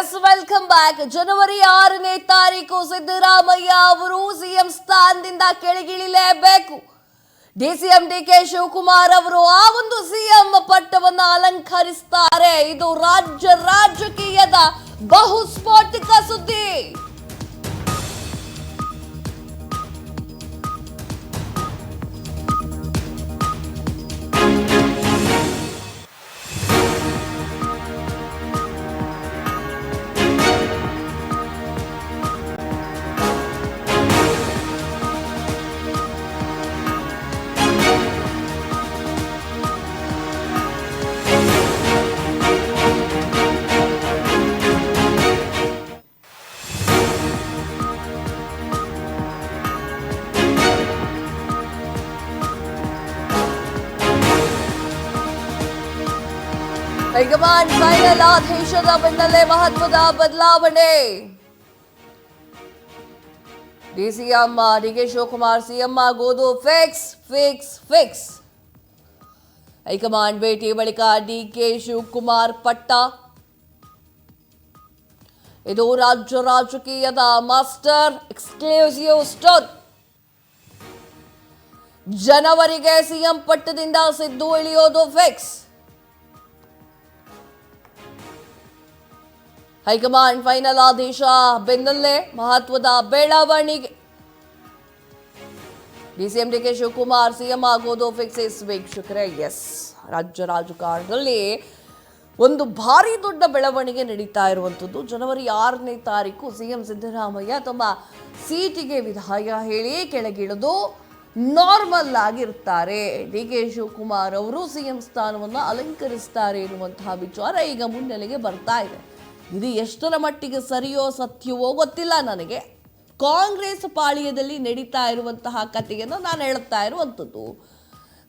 S welcome back ಜನವರಿ ಆರನೇ ತಾರೀಕು ಸಿದ್ದರಾಮಯ್ಯ ಅವರು ಸಿಎಂ ಸ್ಥಾನದಿಂದ ಕೆಳಗಿಳಿಲೇಬೇಕು. ಡಿಸಿಎಂ ಡಿ ಕೆ ಶಿವಕುಮಾರ್ ಅವರು ಆ ಒಂದು ಸಿಎಂ ಪಟ್ಟವನ್ನು ಅಲಂಕರಿಸ್ತಾರೆ. ಇದು ರಾಜ್ಯ ರಾಜಕೀಯದ ಬಹುಸ್ಫೋಟಿಕ ಸುದ್ದಿ. ಹೈಕಮಾಂಡ್ ಫೈನಲ್ ಆದೇಶದ ಬೆನ್ನಲ್ಲೇ ಮಹತ್ವದ ಬದಲಾವಣೆ. DCM D K Shivakumar CM ಆಗೋದು fix fix fix. High command ಭೇಟಿ ಬಳಿಕ ಡಿ ಕೆ ಶಿವಕುಮಾರ್ ಪಟ್ಟ. ಇದು ರಾಜ್ಯ ರಾಜಕೀಯದ ಮಾಸ್ಟರ್ ಎಕ್ಸ್ಕ್ಲೂಸಿವ್ ಸ್ಟೋರ್. ಜನವರಿಗೆ ಸಿಎಂ ಪಟ್ಟದಿಂದ ಸಿದ್ದು ಇಳಿಯೋದು ಫಿಕ್ಸ್. ಹೈಕಮಾಂಡ್ ಫೈನಲ್ ಆದೇಶ, ಬೆನ್ನಲ್ಲೇ ಮಹತ್ವದ ಬೆಳವಣಿಗೆ. DCM D K Shivakumar CM ಆಗೋದು ಫಿಕ್ಸೆಸ್ ವೀಕ್ಷಕರೇ ಎಸ್ ರಾಜ್ಯ ರಾಜಕಾರಣದಲ್ಲಿ ಒಂದು ಭಾರಿ ದೊಡ್ಡ ಬೆಳವಣಿಗೆ ನಡೀತಾ ಇರುವಂಥದ್ದು. ಜನವರಿ ಆರನೇ ತಾರೀಕು ಸಿಎಂ ಸಿದ್ದರಾಮಯ್ಯ ತಮ್ಮ ಸೀಟಿಗೆ ವಿದಾಯ ಹೇಳಿ ಕೆಳಗಿಳಿದು ನಾರ್ಮಲ್ ಆಗಿರ್ತಾರೆ ಡಿ ಕೆ ಶಿವಕುಮಾರ್ ಅವರು ಸಿಎಂ ಸ್ಥಾನವನ್ನು ಅಲಂಕರಿಸ್ತಾರೆ ಎನ್ನುವಂತಹ ವಿಚಾರ ಈಗ ಮುನ್ನೆಲೆಗೆ ಬರ್ತಾ ಇದೆ. ಇದು ಎಷ್ಟರ ಮಟ್ಟಿಗೆ ಸರಿಯೋ ಸತ್ಯವೋ ಗೊತ್ತಿಲ್ಲ ನನಗೆ. ಕಾಂಗ್ರೆಸ್ ಪಾಳ್ಯದಲ್ಲಿ ನಡೀತಾ ಇರುವಂತಹ ಕಥೆಯನ್ನು ನಾನು ಹೇಳುತ್ತಾ ಇರುವಂಥದ್ದು.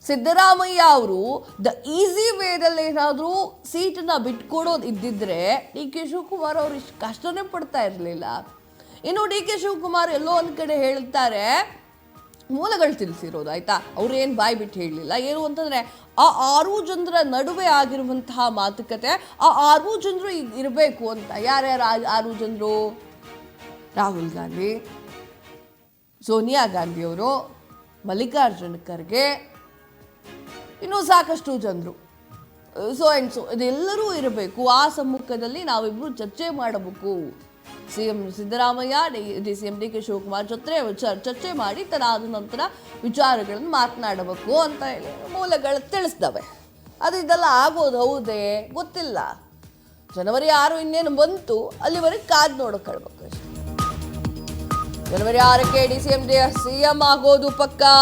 ಸಿದ್ದರಾಮಯ್ಯ ಅವರು ದ ಈಸಿ ವೇದಲ್ಲಿ ಏನಾದರೂ ಸೀಟನ್ನ ಬಿಟ್ಕೊಡೋದು ಇದ್ದಿದ್ರೆ ಡಿ ಕೆ ಶಿವಕುಮಾರ್ ಅವರು ಇಷ್ಟು ಕಷ್ಟನೇ ಪಡ್ತಾ ಇರಲಿಲ್ಲ. ಇನ್ನು ಡಿ ಕೆ ಶಿವಕುಮಾರ್ ಎಲ್ಲೋ ಒಂದು ಕಡೆ ಹೇಳ್ತಾರೆ ಮೂಲಗಳು ತಿಳಿಸಿರೋದು, ಆಯ್ತಾ? ಅವ್ರೇನು ಬಾಯಿ ಬಿಟ್ಟು ಹೇಳಲಿಲ್ಲ. ಏನು ಅಂತಂದರೆ, ಆ ಆರು ಜನರ ನಡುವೆ ಆಗಿರುವಂತಹ ಮಾತುಕತೆ, ಆ ಆರು ಜನರು ಇರಬೇಕು ಅಂತ. ಯಾರ್ಯಾರು ಆರು ಜನರು? ರಾಹುಲ್ ಗಾಂಧಿ, ಸೋನಿಯಾ ಗಾಂಧಿಯವರು ಮಲ್ಲಿಕಾರ್ಜುನ ಖರ್ಗೆ, ಇನ್ನೂ ಸಾಕಷ್ಟು ಜನರು. ಸೊ ಆ್ಯಂಡ್ ಸೊ ಇದೆಲ್ಲರೂ ಇರಬೇಕು. ಆ ಸಮ್ಮುಖದಲ್ಲಿ ನಾವಿಬ್ಬರು ಚರ್ಚೆ ಮಾಡಬೇಕು. C M Siddaramaiah, D C M D K Shivakumar ಜೊತೆ ವಿಚಾರ ಚರ್ಚೆ ಮಾಡಿ ತದಾದ ನಂತರ ವಿಚಾರಗಳನ್ನು ಮಾತನಾಡಬೇಕು ಅಂತ ಹೇಳಿ ಮೂಲಗಳು ತಿಳಿಸ್ತವೆ ಅದು ಇದೆಲ್ಲ ಆಗೋದು ಹೌದೇ? ಗೊತ್ತಿಲ್ಲ. ಜನವರಿ ಆರು ಇನ್ನೇನು ಬಂತು, ಅಲ್ಲಿವರೆಗೆ ಕಾದು ಅಷ್ಟೇ. ಜನವರಿ ಆರಕ್ಕೆ D C M D C M ಆಗೋದು ಪಕ್ಕಾ?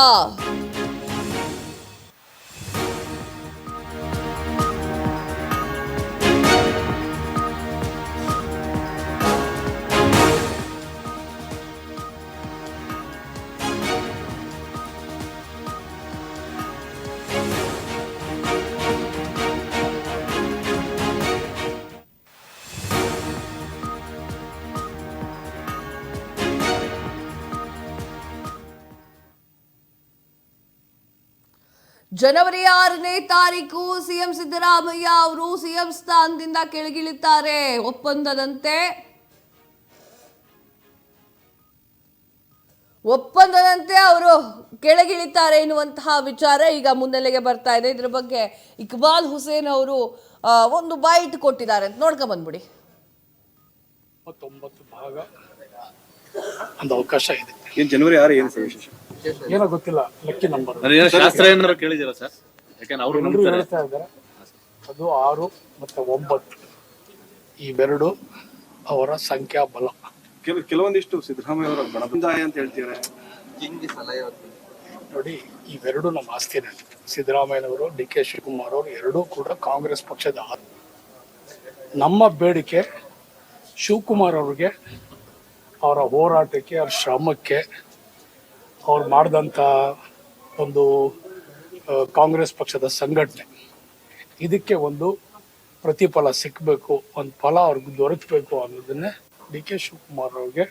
ಜನವರಿ ಆರನೇ ತಾರೀಕು ಸಿಎಂ ಸಿದ್ದರಾಮಯ್ಯ ಅವರು ಸಿಎಂ ಸ್ಥಾನದಿಂದ ಕೆಳಗಿಳಿತಾರೆ ಒಪ್ಪಂದದಂತೆ ಒಪ್ಪಂದದಂತೆ ಅವರು ಕೆಳಗಿಳಿತಾರೆ ಎನ್ನುವಂತಹ ವಿಚಾರ ಈಗ ಮುನ್ನೆಲೆಗೆ ಬರ್ತಾ ಇದೆ. ಇದರ ಬಗ್ಗೆ ಇಕ್ಬಾಲ್ ಹುಸೇನ್ ಅವರು ಒಂದು ಬೈಟ್ ಕೊಟ್ಟಿದ್ದಾರೆ ಅಂತ ನೋಡ್ಕೊಂಡ್ ಬಂದ್ಬಿಡಿ. ಇಪ್ಪತ್ತೊಂಬತ್ತು ಭಾಗ. ಒಂದು ಅವಕಾಶ ಇದೆ. ಜನವರಿ ಆರು ಏನು ಸರ್ ವಿಶೇಷ? ಏನೋ ಗೊತ್ತಿಲ್ಲ ಲಕ್ಕಿ ನಂಬರ್ ಶಾಸ್ತ್ರ ಏನಾದ್ರು ಕೇಳಿದಿರ ಸರ್? ಯಾಕಂದ್ರೆ ಅವರು ಎಲ್ಲರೂ ನಂಬ್ತಾರೆ. ಹೇಳ್ತಾ ಇದ್ದಾರೆ ಅದು ಆರು ಮತ್ತೆ ಒಂಬತ್ತು. ಇವೆರಡು ಅವರ ಸಂಖ್ಯಾ ಬಲ. ಕೆಲ ಕೆಲವೊಂದಿಷ್ಟು ಸಿದ್ದರಾಮಯ್ಯ ಅವರ ಬಣದಾಯ ಅಂತ ಹೇಳ್ತಾರೆ? ನೋಡಿ ಇವೆರಡು ನಮ್ಮ ಆಸ್ತಿನೇ ಸಿದ್ದರಾಮಯ್ಯನವರು ಡಿ ಕೆ ಶಿವಕುಮಾರ್ ಅವರು ಎರಡೂ ಕೂಡ ಕಾಂಗ್ರೆಸ್ ಪಕ್ಷದ ಆ- ನಮ್ಮ ಬೇಡಿಕೆ ಶಿವಕುಮಾರ್ ಅವ್ರಿಗೆ ಅವರ ಹೋರಾಟಕ್ಕೆ ಅವ್ರ ಶ್ರಮಕ್ಕೆ ಅವ್ರು ಮಾಡಿದಂಥ ಒಂದು ಕಾಂಗ್ರೆಸ್ ಪಕ್ಷದ ಸಂಘಟನೆ. ಇದಕ್ಕೆ ಒಂದು ಪ್ರತಿಫಲ ಸಿಕ್ಕಬೇಕು ಒಂದು ಫಲ ಅವ್ರಿಗೆ ದೊರಕಬೇಕು ಅನ್ನೋದನ್ನೇ ಡಿ ಕೆ ಶಿವಕುಮಾರ್ ಅವ್ರಿಗೆ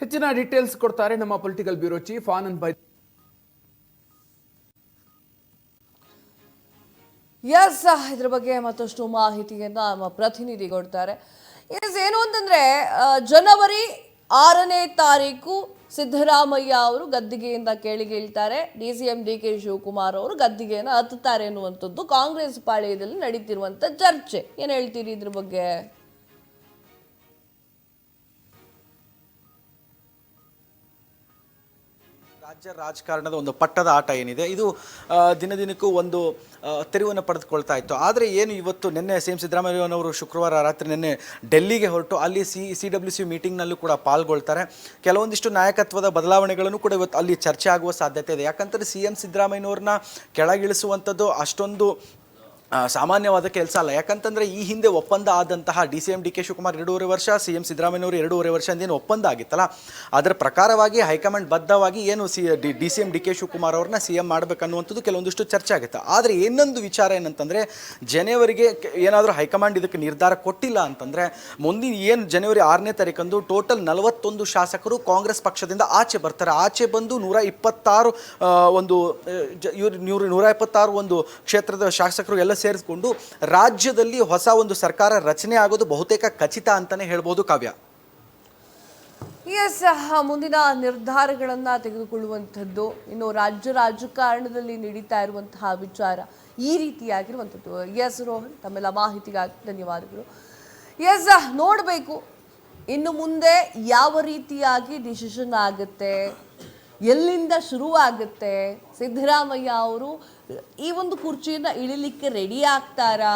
ಹೆಚ್ಚಿನ ಡೀಟೇಲ್ಸ್ ಕೊಡ್ತಾರೆ ನಮ್ಮ ಪೊಲಿಟಿಕಲ್ ಬ್ಯೂರೋ ಚೀಫ್ ಆನಂದ್ ಬೈ ಎಸ್ ಇದ್ರ ಬಗ್ಗೆ ಮತ್ತಷ್ಟು ಮಾಹಿತಿಯನ್ನ ನಮ್ಮ ಪ್ರತಿನಿಧಿ ಕೊಡ್ತಾರೆ. ಎಸ್ ಏನು ಅಂತಂದ್ರೆ ಜನವರಿ ಆರನೇ ತಾರೀಕು ಸಿದ್ದರಾಮಯ್ಯ ಅವರು ಗದ್ದಿಗೆಯಿಂದ ಕೇಳಿಗೇಳ್ತಾರೆ D C M D K Shivakumar ಅವರು ಗದ್ದಿಗೆಯನ್ನು ಹತ್ತುತ್ತಾರೆ ಎನ್ನುವಂಥದ್ದು ಕಾಂಗ್ರೆಸ್ ಪಾಳ್ಯದಲ್ಲಿ ನಡೀತಿರುವಂಥ ಚರ್ಚೆ. ಏನು ಹೇಳ್ತೀರಿ ಇದ್ರ ಬಗ್ಗೆ? ರಾಜ್ಯ ರಾಜಕಾರಣದ ಒಂದು ಪಟ್ಟದ ಆಟ ಏನಿದೆ, ಇದು ದಿನ ದಿನಕ್ಕೂ ಒಂದು ತೆರವನ್ನು ಪಡೆದುಕೊಳ್ತಾ ಇತ್ತು. ಆದರೆ ಏನು ಇವತ್ತು ನಿನ್ನೆ ಸಿ ಎಂ ಸಿದ್ದರಾಮಯ್ಯನವರು ಶುಕ್ರವಾರ ರಾತ್ರಿ ನಿನ್ನೆ ಡೆಲ್ಲಿಗೆ ಹೊರಟು, ಅಲ್ಲಿ ಸಿ ಸಿ ಡಬ್ಲ್ಯೂ ಸಿ ಮೀಟಿಂಗ್ನಲ್ಲೂ ಕೂಡ ಪಾಲ್ಗೊಳ್ತಾರೆ. ಕೆಲವೊಂದಿಷ್ಟು ನಾಯಕತ್ವದ ಬದಲಾವಣೆಗಳನ್ನು ಕೂಡ ಇವತ್ತು ಅಲ್ಲಿ ಚರ್ಚೆ ಆಗುವ ಸಾಧ್ಯತೆ ಇದೆ. ಯಾಕಂದರೆ ಸಿ ಎಂ ಸಿದ್ದರಾಮಯ್ಯನವ್ರನ್ನ ಕೆಳಗಿಳಿಸುವಂಥದ್ದು ಅಷ್ಟೊಂದು ಸಾಮಾನ್ಯವಾದ ಕೆಲಸ ಅಲ್ಲ. ಯಾಕಂತಂದ್ರೆ ಈ ಹಿಂದೆ ಒಪ್ಪಂದ ಆದಂತಹ D C M D K Shivakumar ಎರಡೂವರೆ ವರ್ಷ, ಸಿ ಎಂ ಸಿದ್ದರಾಮಯ್ಯವರು ಎರಡೂವರೆ ವರ್ಷ ಅಂದೇನು ಒಪ್ಪಂದ ಆಗಿತ್ತಲ್ಲ. ಅದರ ಪ್ರಕಾರವಾಗಿ ಹೈಕಮಾಂಡ್ ಬದ್ಧವಾಗಿ ಏನು C, D D C M D K Shivakumar ಅವ್ರನ್ನ ಸಿ ಎಂ ಮಾಡಬೇಕನ್ನುವಂಥದ್ದು ಕೆಲವೊಂದಿಷ್ಟು ಚರ್ಚೆ ಆಗುತ್ತೆ. ಆದರೆ ಇನ್ನೊಂದು ವಿಚಾರ ಏನಂತಂದರೆ, ಜನವರಿಗೆ ಏನಾದರೂ ಹೈಕಮಾಂಡ್ ಇದಕ್ಕೆ ನಿರ್ಧಾರ ಕೊಟ್ಟಿಲ್ಲ ಅಂತಂದರೆ, ಮುಂದಿನ ಏನು ಜನವರಿ ಆರನೇ ತಾರೀಕಂದು ಟೋಟಲ್ ನಲವತ್ತೊಂದು ಶಾಸಕರು ಕಾಂಗ್ರೆಸ್ ಪಕ್ಷದಿಂದ ಆಚೆ ಬರ್ತಾರೆ. ಆಚೆ ಬಂದು ನೂರ ಇಪ್ಪತ್ತಾರು ಒಂದು ಇವರು ನೂರ ಇಪ್ಪತ್ತಾರು ಒಂದು ಕ್ಷೇತ್ರದ ಶಾಸಕರು, ಎಲ್ಲ ಸೇರಿಸ್ಕೊಂಡು ರಾಜ್ಯದಲ್ಲಿ ಹೊಸ ಒಂದು ಸರ್ಕಾರ ರಚನೆ ಆಗೋದು ಬಹುತೇಕ ಖಚಿತ ಅಂತಾನೆ ಹೇಳ್ಬೋದು ಕಾವ್ಯ. ಎಸ್ ಮುಂದಿನ ನಿರ್ಧಾರಗಳನ್ನ ತೆಗೆದುಕೊಳ್ಳುವಂಥದ್ದು, ಇನ್ನು ರಾಜ್ಯ ರಾಜಕಾರಣದಲ್ಲಿ ನಡೀತಾ ಇರುವಂತಹ ವಿಚಾರ ಈ ರೀತಿಯಾಗಿರುವಂಥದ್ದು. ಎಸ್ ರೋಹನ್, ತಮ್ಮೆಲ್ಲ ಮಾಹಿತಿಗಾಗಿ ಧನ್ಯವಾದಗಳು. ಎಸ್ ನೋಡಬೇಕು. ಇನ್ನು ಮುಂದೆ ಯಾವ ರೀತಿಯಾಗಿ ಡಿಸಿಷನ್ ಆಗುತ್ತೆ, ಎಲ್ಲಿಂದ ಶುರುವಾಗುತ್ತೆ, ಸಿದ್ದರಾಮಯ್ಯ ಅವರು ಈ ಒಂದು ಕುರ್ಚಿಯನ್ನು ಇಳಿಲಿಕ್ಕೆ ರೆಡಿ ಆಗ್ತಾರಾ?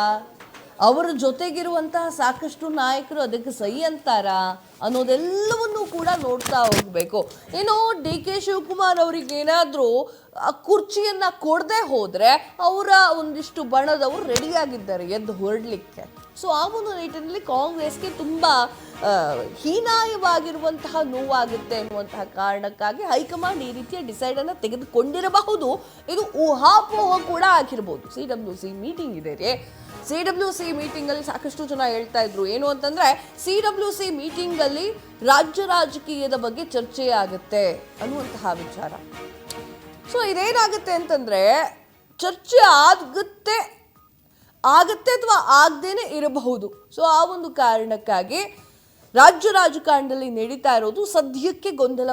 ಅವರ ಜೊತೆಗಿರುವಂತಹ ಸಾಕಷ್ಟು ನಾಯಕರು ಅದಕ್ಕೆ ಸಹಿ ಅಂತಾರಾ? ಅನ್ನೋದೆಲ್ಲವನ್ನೂ ಕೂಡ ನೋಡ್ತಾ ಹೋಗಬೇಕು. ಇನ್ನು ಡಿ ಕೆ ಶಿವಕುಮಾರ್ ಅವರಿಗೇನಾದರೂ ಕುರ್ಚಿಯನ್ನು ಕೊಡದೆ ಹೋದ್ರೆ ಅವರ ಒಂದಿಷ್ಟು ಬಣದವರು ರೆಡಿಯಾಗಿದ್ದಾರೆ ಎದ್ದು ಹೊರಡ್ಲಿಕ್ಕೆ. ಸೊ ಆ ಒಂದು ನಿಟ್ಟಿನಲ್ಲಿ ಕಾಂಗ್ರೆಸ್ಗೆ ತುಂಬ ಹೀನಾಯವಾಗಿರುವಂತಹ ನೋವಾಗುತ್ತೆ ಅನ್ನುವಂತಹ ಕಾರಣಕ್ಕಾಗಿ ಹೈಕಮಾಂಡ್ ಈ ರೀತಿಯ ಡಿಸೈಡ್ ಅನ್ನ ತೆಗೆದುಕೊಂಡಿರಬಹುದು. ಇದು ಊಹಾಪೋಹ ಕೂಡ ಆಗಿರ್ಬೋದು. ಸಿ ಡಬ್ಲ್ಯೂ ಸಿ ಮೀಟಿಂಗ್ ಇದೆ ರೀ. ಸಿ ಡಬ್ಲ್ಯೂ ಸಿ ಮೀಟಿಂಗ್ ಅಲ್ಲಿ ಸಾಕಷ್ಟು ಜನ ಹೇಳ್ತಾ ಇದ್ರು. ಏನು ಅಂತಂದ್ರೆ, ಸಿ ಡಬ್ಲ್ಯೂ ಸಿ ಮೀಟಿಂಗ್ ಅಲ್ಲಿ ರಾಜ್ಯ ರಾಜಕೀಯದ ಬಗ್ಗೆ ಚರ್ಚೆ ಆಗುತ್ತೆ ಅನ್ನುವಂತಹ ವಿಚಾರ. ಸೊ ಇದೇನಾಗುತ್ತೆ ಅಂತಂದ್ರೆ, ಚರ್ಚೆ ಆಗುತ್ತೆ ಆಗತ್ತೆ ಅಥವಾ ಆಗದೇನೆ ಇರಬಹುದು. ಸೊ ಆ ಒಂದು ಕಾರಣಕ್ಕಾಗಿ ರಾಜ್ಯ ರಾಜಕಾರಣದಲ್ಲಿ ನಡೀತಾ ಇರೋದು ಸದ್ಯಕ್ಕೆ ಗೊಂದಲ.